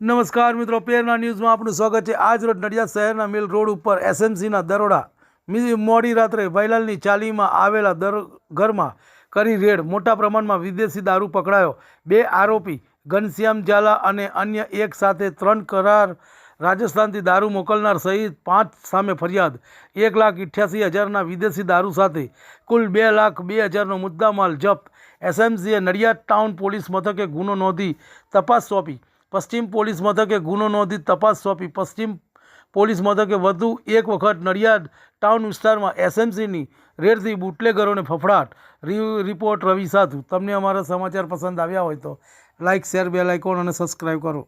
નમસ્કાર મિત્રો, પેરના ન્યૂઝમાં આપનું સ્વાગત છે. આજ રોજ નડિયાદ શહેરના મિલ રોડ ઉપર એસએમસીના દરોડા મોડી રાત્રે ભૈલાલની ચાલીમાં આવેલા દર ઘરમાં કરી રેડ. મોટા પ્રમાણમાં વિદેશી દારૂ પકડાયો. બે આરોપી, ઘનશ્યામ ઝાલા અને અન્ય એક સાથે ત્રણ કરાર રાજસ્થાનથી દારૂ મોકલનાર સહિત પાંચ સામે ફરિયાદ. એક લાખ અઠ્યાસી હજારના વિદેશી દારૂ સાથે કુલ બે લાખ બે હજારનો મુદ્દામાલ જપ્ત. એસએમસીએ નડિયાદ ટાઉન પોલીસ મથકે ગુનો નોંધી તપાસ સોંપી. પશ્ચિમ પોલીસ મથકે ગુનો નોંધી તપાસ સોંપી. પશ્ચિમ પોલીસ મથકે વધુ એક વખત નડિયાદ ટાઉન વિસ્તારમાં એસએમસીની રેડથી બુટલેગરોને ફફડાટ. રિપોર્ટ રવિ સાધુ. તમને અમારા સમાચાર પસંદ આવ્યા હોય તો લાઇક શેર, બેલ આઇકોન અને સબસ્ક્રાઈબ કરો.